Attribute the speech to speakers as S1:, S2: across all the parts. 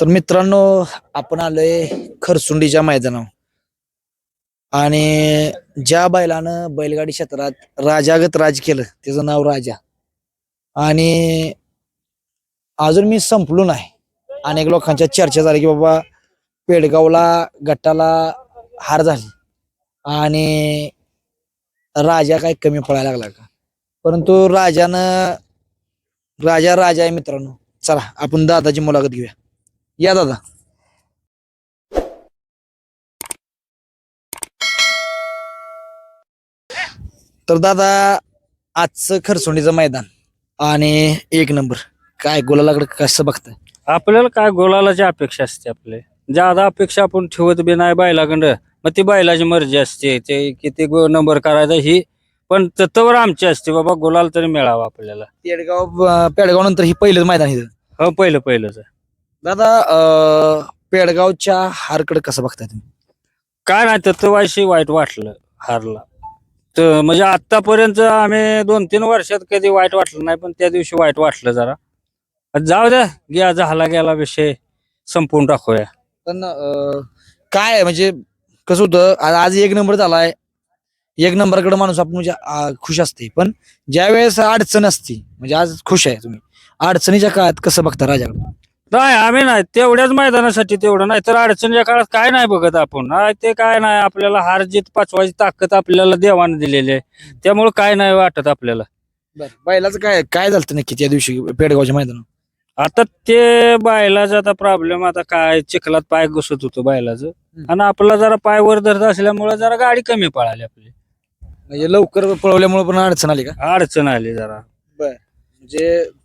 S1: तर मित्रांनो आपण आलोय खरसुंडीच्या मैदानावर. आणि ज्या बैलानं बैलगाडी क्षेत्रात राजागत राज केलं त्याचं नाव राजा. आणि अजून मी संपलो नाही. अनेक लोकांच्या चर्चा झाली की बाबा पेडगावला गटाला हार झाली. आणि राजा काय कमी पडायला लागला का? परंतु राजानं राजा राजा आहे मित्रांनो. चला आपण दादाची मुलाखत घेऊया. या दादा. तर दादा आजचं खरसोंडीचं मैदान आणि एक नंबर. काय गोलालाकडे कसं बघताय?
S2: आपल्याला काय गोलालाची अपेक्षा असते आपले. ज्यादा अपेक्षा आपण ठेवत बी नाही बैलाकडं मग ती बैलाची मर्जी असते. ते किती गो नंबर करायचा ही पण तत्वर आमची असते. बाबा गुलाल तरी मिळावा आपल्याला.
S1: पेडगाव पेडगाव नंतर ही पहिलंच मैदान आहे.
S2: हो पहिलं पहिलंच आहे.
S1: दादा अं, पेडगावच्या हारकडे कसं बघताय तुम्ही?
S2: काय नाही तत्वाशी वाईट वाटलं हारला. तर म्हणजे आतापर्यंत आम्ही दोन तीन वर्षात कधी वाईट वाटलं नाही पण त्या दिवशी वाईट वाटलं जरा. जाऊ द्या घ्या झाला गेला विषय संपवून टाकूया.
S1: पण अं, काय आहे म्हणजे कसं होतं आ- आज एक नंबर झालाय. एक नंबरकडे माणूस आपण म्हणजे आ, खुश असते पण ज्या वेळेस अडचण असते म्हणजे आज खुश आहे तुम्ही. अडचणीच्या काळात कसं बघता राजाकडे?
S2: नाही आम्ही नाही. तेवढ्याच मैदानासाठी तेवढं नाही. तर अडचणीच्या काळात काय नाही बघत आपण. नाही ते काय नाही. आपल्याला हार जीत पाचवायची ताकद आपल्याला देवाने दिलेली आहे. त्यामुळे काय नाही वाटत आपल्याला.
S1: बैलाचं काय काय झालं नक्की त्या दिवशी पेडगावच्या मैदानात
S2: आता ते बैलाचा आता प्रॉब्लेम आता काय चिखलात पाय घुसत होतो बैलाचं. आणि आपला जरा पाय वर धरत असल्यामुळे जरा गाडी कमी पळाली आपली.
S1: म्हणजे लवकर पळवल्यामुळे पण अडचण आली का?
S2: अडचण आली जरा.
S1: म्हणजे
S2: आणि
S1: गाडी-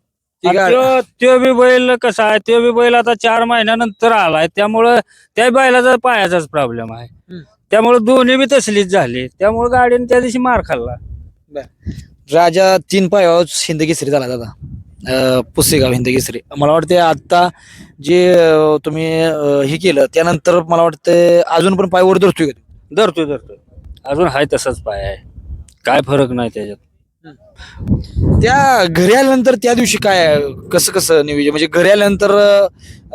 S2: त्यो त्यो बी बैल कसा आहे? त्यो बी बैल आता चार महिन्यानंतर आलाय. त्यामुळं त्या बैलाचा पायाचाच प्रॉब्लेम आहे. त्यामुळे दोन्ही बी तसलीच झाली. त्यामुळे गाडीने त्या दिवशी मार खाल्ला.
S1: राजा तीन पायावर हिंद केसरी झाला दादा. अं, पुसेगाव हिंद केसरी मला वाटते आता जे अं, तुम्ही अं, हे केलं त्यानंतर मला वाटतं अजून पण पाय वर धरतोय का तो?
S2: धरतोय धरतोय. अजून हाय तसाच पाय आहे. काय फरक नाही त्याच्यात.
S1: त्या घरी आल्यानंतर त्या दिवशी काय? कसं कसं नियोजन? म्हणजे घरी आल्यानंतर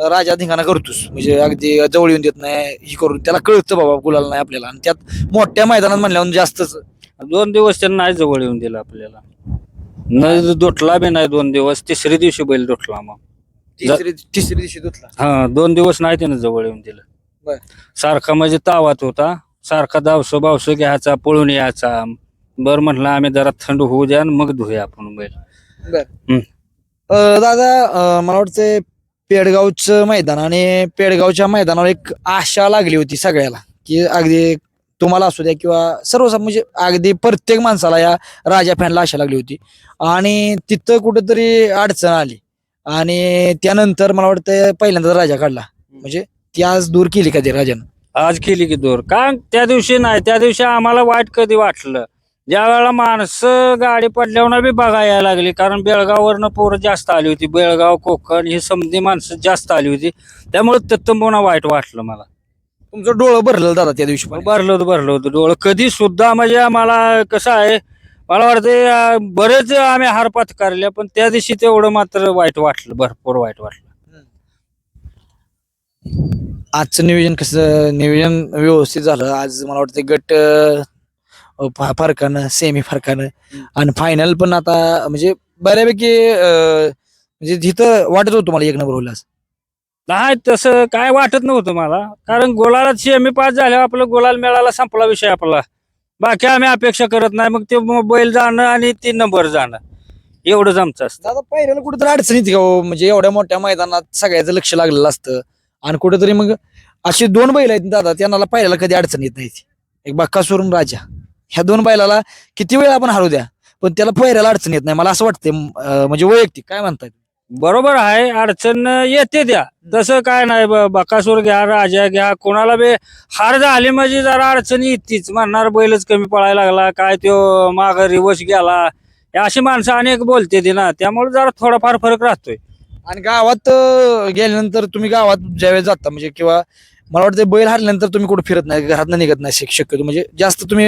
S1: राजा धिंगाणा करतोस. म्हणजे अगदी जवळ येऊन देत नाही ही करून. त्याला कळतं बाबा गुलाल नाही आपल्याला. आणि त्यात मोठ्या मैदानात म्हणल्यावर जास्तच.
S2: दोन दिवस त्यांना नाही जवळ येऊन दिलं आपल्याला. न दोटला बी नाही दोन दिवस. तिसरी दिवशी बैल दोटला मग.
S1: तिसरी तिसरी दिवशी धुतला
S2: हा दोन दिवस नाही त्यानं जवळ येऊन दिलं.
S1: बर.
S2: सारखा म्हणजे तावात होता. सारखा दावसो बावसो घ्यायचा पळून यायचा. बर म्हटलं आम्ही जरा थंड होऊ द्या आणि मग धुया आपण बैल. हम्म.
S1: अं, दादा अं, मला वाटतं पेडगावचं मैदान आणि पेडगावच्या मैदानावर एक आशा लागली होती सगळ्याला की अगदी तुम्हाला असू द्या किंवा सर्व म्हणजे अगदी प्रत्येक माणसाला या राजा फॅनला आशा लागली होती. आणि तिथं कुठेतरी अडचण आली. आणि त्यानंतर मला वाटतं पहिल्यांदा राजा काढला. म्हणजे ती आज दूर केली का ते राजानं?
S2: आज केली की दूर. कारण त्या दिवशी नाही त्या दिवशी आम्हाला वाईट कधी वाटलं? ज्या वेळेला माणसं गाडी पडल्यावर बी बघायला यायला लागली कारण बेळगाववरनं पोरं जास्त आली होती. बेळगाव कोकण ही समधी माणसं जास्त आली होती. त्यामुळे तत्तंबोना वाईट वाटलं मला.
S1: तुमचं डोळं भरलं दादा त्या दिवशी पण.
S2: भरलं होतं भरलं होतं. डोळं कधी सुद्धा म्हणजे आम्हाला कसं आहे मला वाटतं बरेच आम्ही हार पत्कारले पण त्या दिवशी तेवढं मात्र वाईट वाटलं भरपूर वाईट वाटलं.
S1: आजचं नियोजन कसं नियोजन व्यवस्थित झालं. आज मला वाटतं गट अं, फरकानं सेमी फरकानं आणि फायनल पण आता म्हणजे बऱ्यापैकी अं, म्हणजे तिथं वाटत होतं मला एक नंबर होईल.
S2: नाही तसं काय वाटत नव्हतं मला. कारण गोलाला सेमी पास झाल्यावर आपलं गोलाल मेळाला संपला विषय आपला. बाकी आम्ही अपेक्षा करत नाही. मग ते मोबाईल जाणं आणि तीन नंबर जाणं. एवढंच आमचं असतं.
S1: दादा पहिल्याला कुठेतरी अडचण येते का हो? म्हणजे एवढ्या मोठ्या मैदानात सगळ्याचं लक्ष लागलेलं असतं. आणि कुठेतरी मग असे दोन बैल आहेत दादा त्यांना पहिल्याला कधी अडचण येत नाही एक बक्कासूर राजा. ह्या दोन बैलाला किती वेळ आपण हरवू द्या? पण त्याला पहिल्याला अडचण येत नाही. मला असं वाटतंय अं, म्हणजे वैयक्तिक काय म्हणताय
S2: बरोबर आहे. अडचण येते द्या. तसं काय नाही. ब- बकासूर घ्या राजा घ्या कोणाला बी हार झाली म्हणजे जरा अडचण येतीच. म्हणणार बैलच कमी पळायला लागला काय तो माग रिवर्स गेला. हे अशी माणसं अनेक बोलते ती ना. त्यामुळे जरा थोडाफार फरक राहतोय.
S1: आणि गावात अं, गेल्यानंतर तुम्ही गावात ज्यावेळेस जाता म्हणजे किंवा मला वाटतं बैल हारल्यानंतर तुम्ही कुठे फिरत नाही घरात निघत नाही शक- शक्यतो. म्हणजे जास्त तुम्ही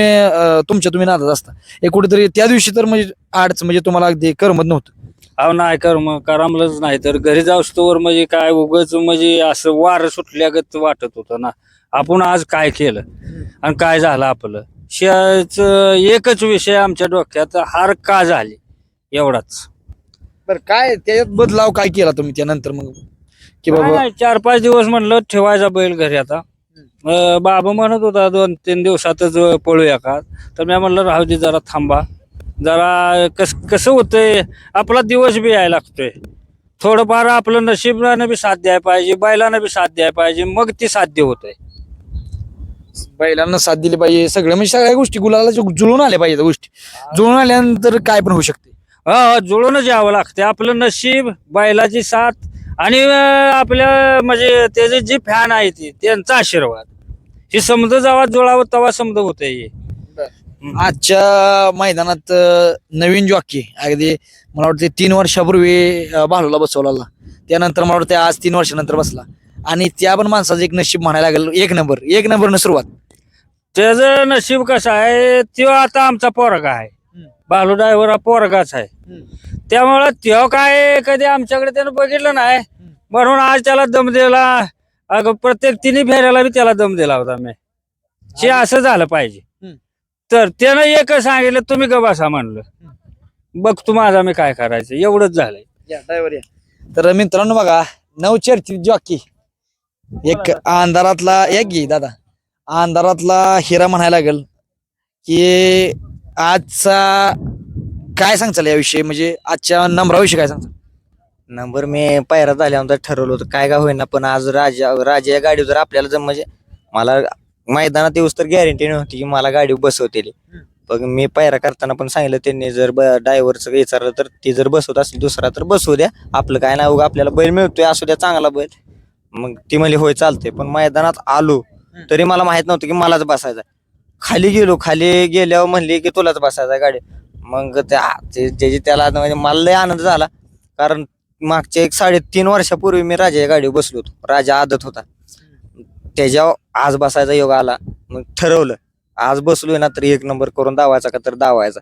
S1: तुमच्या तुम्ही नादात असता. हे कुठेतरी त्या दिवशी तर म्हणजे आडच म्हणजे तुम्हाला अगदी करमत नव्हतं.
S2: अहो नाही कर मग करामलंच नाही. तर घरी जाऊस तोवर म्हणजे काय उगच म्हणजे असं वार सुटल्यागत वाटत होतं ना. आपण आज काय केलं? आणि काय झालं आपलं? शेच एकच विषय आमच्या डोक्यात हार का झाली? एवढाच.
S1: बरं काय त्याच्यात बदलाव काय केला तुम्ही त्यानंतर मग? की बाबा
S2: नाही, चार पाच दिवस म्हणलं ठेवायचा बैल घरी आता. अं, बाबा म्हणत होता दोन तीन दिवसातच अं, पळूया का? तर मी म्हणलं राहू दे जरा थांबा. जरा कस कसं होतंय आपला दिवस बी यायला लागतोय. थोडंफार आपलं नशिबानं बी साथ द्यायला पाहिजे बैलानं बी साथ द्यायला पाहिजे मग ती साध्य होतंय.
S1: बैलांना साथ दिली पाहिजे सगळं म्हणजे सगळ्या गोष्टी गुलाला जुळून आल्या पाहिजे त्या गोष्टी. जुळून आल्यानंतर काय पण होऊ शकते.
S2: हा जुळूनच यावं लागते आपलं नशीब बैलाची साथ आणि अं, आपल्या म्हणजे त्याचे जे फॅन आहे ते त्यांचा आशीर्वाद. हे समज जेव्हा जुळावं तेव्हा समज होतंय हे.
S1: आजच्या मैदानात अं, नवीन जॉकी अगदी मला वाटते तीन वर्षापूर्वी अं, भालूला बसवला त्यानंतर मला वाटतं आज तीन वर्षानंतर बसला. आणि त्या पण माणसाचं एक नशीब म्हणायला लागेल एक नंबर एक नंबरनं सुरुवात.
S2: त्याचं नशीब कसं आहे तो आता आमचा पोरगा आहे. बालू ड्रायव्हर हा पोरगाच आहे. त्यामुळं तो काय कधी आमच्याकडे त्यानं बघितलं नाही. म्हणून आज त्याला दम दिला. अगं प्रत्येक तिन्ही फेऱ्याला बी त्याला दम दिला होता मी हे असं झालं पाहिजे. तर त्यानं एक सांगितलं तुम्ही ग बसा म्हणलं. बघ तू माझा मी काय करायचं. एवढंच झालंय.
S1: या, driver या. तर मित्रांनो बघा नवचर्चित जॉकी एक अंधारातला एक घे दादा. अंधारातला हिरा म्हणायला लागेल की आजचा काय सांगचाल याविषयी? म्हणजे आजच्या नंबराविषयी काय सांगचाल
S3: नंबर मी पायरा झाल्यानंतर ठरवलं होतं. काय का होईना पण आज राजा राजा या गाडीवर जर आपल्याला जर म्हणजे मला मैदानात येऊस तर गॅरंटी नव्हती की मला गाडी बसवतेली. पण मी पायरा करताना पण सांगितलं त्यांनी जर ड्रायव्हरचं विचारलं तर ती जर बसवत असेल दुसरा तर बसवू द्या. आपलं काय नाही उगा आपल्याला बैल मिळतोय असू द्या चांगला बैल. मग ती म्हणली होय चालते पण मैदानात आलो तरी मला माहीत नव्हतं की मलाच बसायचं. खाली गेलो खाली गेल्यावर म्हणले की तुलाच बसायचा गाडी मग त्या ते- त्याची त्याला म्हणजे मला लय आनंद झाला. कारण मागच्या एक साडेतीन वर्षापूर्वी मी राजा या गाडीवर बसलो होतो. राजा आदत होता. त्याच्यावर आज बसायचा योग आला. मग ठरवलं आज बसलोय ना तर एक नंबर करून दावायचा का तर दावायचा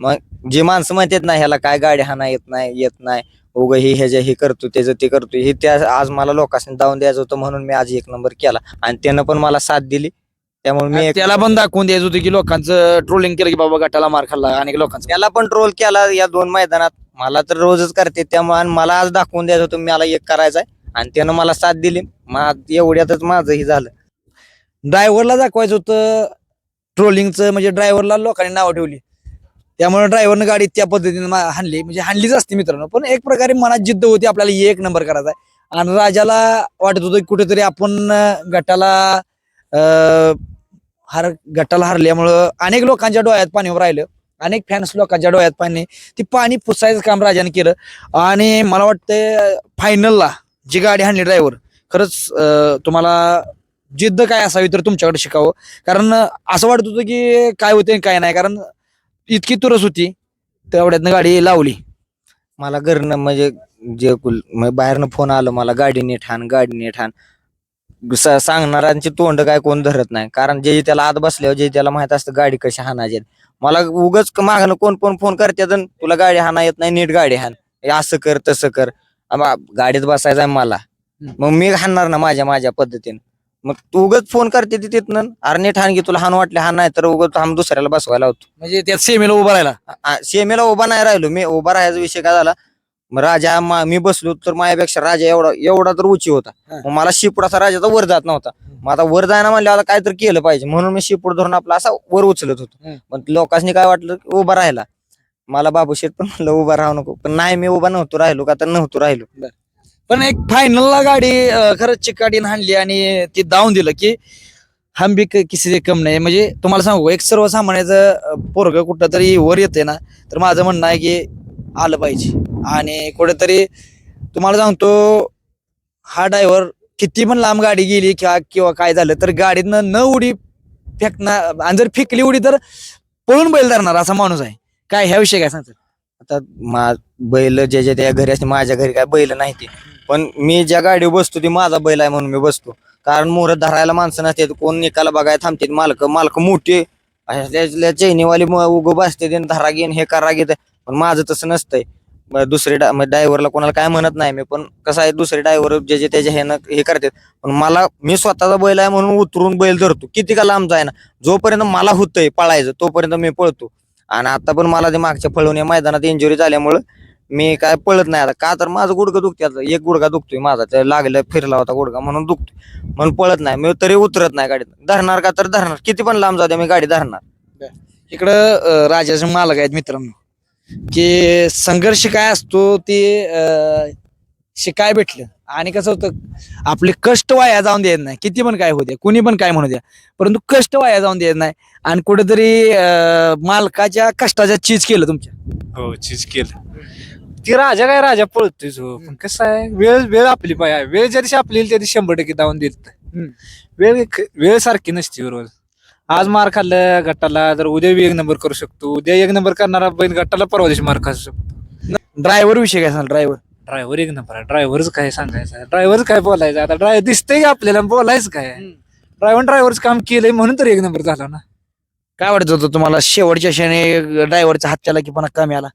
S3: मग जे माणसं म्हणतात ना ह्याला काय गाडी हाना येत नाही येत नाही. उगं हे ह्याच्या हे करतो त्याचं ते करतो हे त्या आज मला लोकांनी दावून द्यायचं होतं म्हणून मी आज एक नंबर केला. आणि त्यानं पण मला साथ दिली. त्यामुळे मी एक-
S1: त्याला पण दाखवून द्यायचं होतं की लोकांचं ट्रोलिंग केलं की बाबा गटाला मार खाल्ला अनेक लोकांचं.
S3: त्याला पण ट्रोल केला या दोन मैदानात. मला तर रोजच करते त्यामुळे आणि मला आज दाखवून द्यायचं होतं मला एक करायचा आहे आणि त्यानं मला साथ दिली. मा एवढ्यातच माझं हे झालं.
S1: ड्रायव्हरला दाखवायचं होतं ट्रोलिंगचं म्हणजे ड्रायव्हरला लोकांनी नावं ठेवली. त्यामुळे ड्रायव्हरनं गाडी त्या पद्धतीने मा- हाणली. म्हणजे हाणलीच असते मित्रांनो पण एक प्रकारे मनात जिद्द होती आपल्याला एक नंबर करायचा आहे. आणि राजाला वाटत होतं की कुठेतरी आपण अं, गटाला अं, हार गटाला हरल्यामुळं अनेक लोकांच्या डोळ्यात पाणी राहिलं. अनेक फॅन्स लोकांच्या डोळ्यात पाणी ती पाणी पुसायचं काम राजाने केलं. आणि मला वाटतं फायनलला जी गाडी हाणली ड्रायव्हर खरंच तुम्हाला जिद्द काय असावी तर तुमच्याकडे शिकावं. कारण असं वाटत होतं की काय होते काय नाही कारण इतकी तुरस होती तेवढ्यातनं गाडी लावली.
S3: मला घरनं म्हणजे जे कुल- म्हणजे बाहेरनं फोन आलं मला गाडी नीट हाण गाडी नीट स- सांगणाऱ्यांची तोंड काय कोण धरत नाही. कारण जे त्याला आत बसल्यावर जे त्याला माहीत असतं गाडी कशी हाणायची मला उगच मागणं कोण कोण फोन करतात "अन तुला गाडी हाणा येत नाही नीट गाडी हाण. हे असं कर तसं कर. आबा, गाडीत बसायचं आहे मला. मग मी हाणणार ना माझ्या माझ्या पद्धतीने. मग तू उगच फोन करते ती तिथनं. अरे नीट हाण तुला हाण वाटले हाण नाही तर उगच आम दुसऱ्याला बसवायला होतो
S1: म्हणजे त्यात सेमीला उभा राहिला.
S3: सीमेला उभा नाही राहिलो मी. उभा राहायचा विषय काय झाला? मग राजा मा- मी बसलो तर माझ्यापेक्षा राजा एवढा एवढा तर उंची होता. मग मला शिपुडाचा राजाचा वर जात नव्हता. मग आता वर जायला म्हणलं आता काहीतरी केलं पाहिजे. म्हणून मी शिपूड धरून आपला असा वर उचलत होतो. पण लोकांनी काय वाटलं की उभा राहिला. मला बाबू शेठ पण म्हणलं उभा राहू नको. पण नाही मी उभा नव्हतो राहिलो का तर नव्हतो राहिलो.
S1: पण एक फायनलला गाडी अं, खरंच चिकाटीनं हाणली आणि ती दावून दिलं की हम भी क- किसी से कम नाही. म्हणजे तुम्हाला सांगू एक सर्वसामान्याचं पोरग कुठं तरी वर येते ना तर माझं म्हणणं आहे की आलं पाहिजे. आणि कुठेतरी तुम्हाला सांगतो हा ड्रायव्हर किती पण लांब गाडी गेली किंवा किंवा काय झालं तर गाडीतनं न उडी फेकणार आणि जर फेकली उडी तर पळून बैल धरणार असा माणूस आहे. काय ह्या विषय काय सांगतात?
S3: आता मा बैल जे जे त्या घरी असते माझ्या घरी काय बैल नाही ते. पण मी ज्या गाडीवर बसतो ती माझा बैल आहे म्हणून मी बसतो. कारण मोहर धरायला माणसं नसतात कोण निकाला बघायला थांबते मालक मालक मोठे. अशा चैनीवाली उगं बसते धरा घेईन हे करा घेत पण माझं तसं नसतंय. दुसरे ड्रायव्हरला कोणाला काय म्हणत नाही मी पण कसं आहे दुसरे ड्रायव्हर जे जे त्याचे ह्यानं हे करतात. पण मला मी स्वतःचा बैल आहे म्हणून उतरून बैल धरतो. किती का लांब जाय ना जोपर्यंत मला होतंय पळायचं तोपर्यंत मी पळतो. आणि आता पण मला ते मागच्या पळवून या मैदानात इंजुरी झाल्यामुळं मी काय पळत नाही आता. का तर माझं गुडघं दुखते आता. एक गुडघा दुखतोय माझा. त्या लागलं फिरला होता गुडघा म्हणून दुखतोय. म्हणून पळत नाही. मी तरी उतरत नाही गाडीत. धरणार का तर धरणार. किती पण लांब जाते मी गाडी धरणार.
S1: इकडं राजाचे मालक आहेत मित्रांनो. की संघर्ष काय असतो ते अं, शिकाय भेटलं. आणि कसं होतं आपले कष्ट वाया जाऊन द्यायत नाही. किती पण काय होते कुणी पण काय म्हणू द्या. परंतु कष्ट वाया जाऊन द्यायत नाही. आणि कुठेतरी अं, मालकाच्या कष्टाच्या चीज केलं तुमच्या.
S4: हो चीज केलं. ती राजा काय राजा पळतोय हो पण कसं आहे वेळ वेळ आपली पाय वेळ ज्या दिवशी आपली येईल त्या दिवशी शंभर टक्के धावून देत
S1: हम्म.
S4: वेळ वेळ सारखी नसते रोज आज मार खाल्लं गटाला तर उद्या बी एक नंबर करू शकतो. उद्या एक नंबर करणारा बैल गटाला परवा दिवशी मार खाऊ शकतो.
S1: ड्रायव्हर विषय काय सांग ड्रायव्हर
S4: ड्रायव्हर एक नंबर. आहे ड्रायव्हरच काय सांगायचं? ड्रायव्हर काय बोलायचं? आता ड्रायव्हर दिसतंय का आपल्याला बोलायचं काय? ड्रायव्हर ड्रायव्हरच काम केलंय म्हणून तर एक नंबर झाला ना.
S1: काय वाटत होतं तुम्हाला? शेवटच्या क्षणी ड्रायव्हरचा हात केला की पण कमी आला?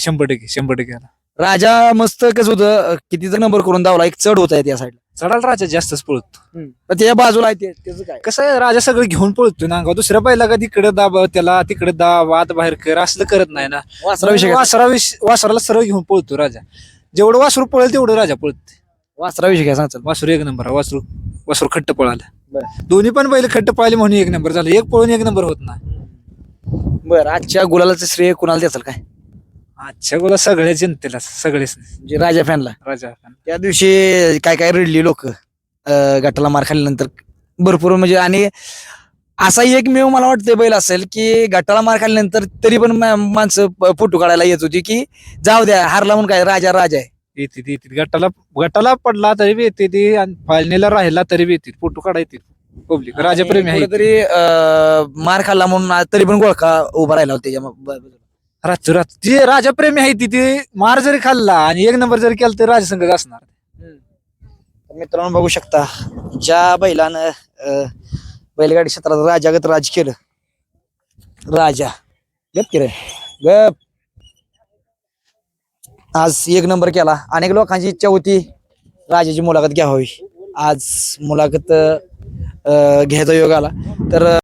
S4: शंभर टक्के शंभर टक्के आला.
S1: राजा मस्त कसं होतं. अं, कितीचा नंबर करून धावला? एक चढ होता त्या साईडला
S4: चढायला राजा जास्तच पळतो.
S1: पण त्याच्या बाजूला आहे ते त्याचं काय?
S4: कसं आहे राजा सगळं घेऊन पळतो ना अंगावर. दुसऱ्या बैला का तिकडे दाब त्याला तिकडे दाब आत बाहेर कर असलं करत नाही ना.
S1: वासरा विषय?
S4: वासरा विष- वासराला सरळ घेऊन पळतो राजा. जेवढं वासरू पळेल तेवढं राजा पळते
S1: वासरा विषय सांग
S4: वासरू एक नंबर वासरू वासरू खट्ट पळाला.
S1: बरं.
S4: दोन्ही पण बैल खट्ट पळाले म्हणून एक नंबर झालं. एक पळून एक नंबर होत ना
S1: बर आजच्या गुलालाचं श्रेय कुणाला द्याल काय?
S4: आजच्या गोला सगळ्या जनतेला सगळेच.
S1: म्हणजे राजा फॅनला.
S4: राजा
S1: त्या दिवशी काय काय रडली लोक? गटाला मार खाल्ल्यानंतर भरपूर म्हणजे आणि असा एकमेव मला वाटतं बैल असेल की गटाला मार खाल्ल्यानंतर तरी पण माणसं फोटो काढायला येत होती की जाऊ द्या हारला म्हणून काय राजा राजा आहे.
S4: येते येते गटाला गटाला पडला तरी बी येते ती आणि फाळणीला राहिला तरी बी येते फोटो काढायचे पब्लिक राजाप्रेमी आहे.
S1: तरी मार खाल्ला म्हणून तरी पण गोळखा उभा राहिला होता
S4: रात्र रात्र राजा राजाप्रेमी आहे ती ती मार जरी खाल्ला आणि एक नंबर जरी केला तरी राजसंघ असणार
S1: मित्रांनो बघू शकता ज्या बैलानं अं, बैलगाडी क्षेत्रात राजागत राज केलं. राजा. गप की रे. गप. आज एक नंबर केला. अनेक लोकांची इच्छा होती राजाची मुलाखत घ्यावी. आज मुलाखत अं, घ्यायचा योग आला. तर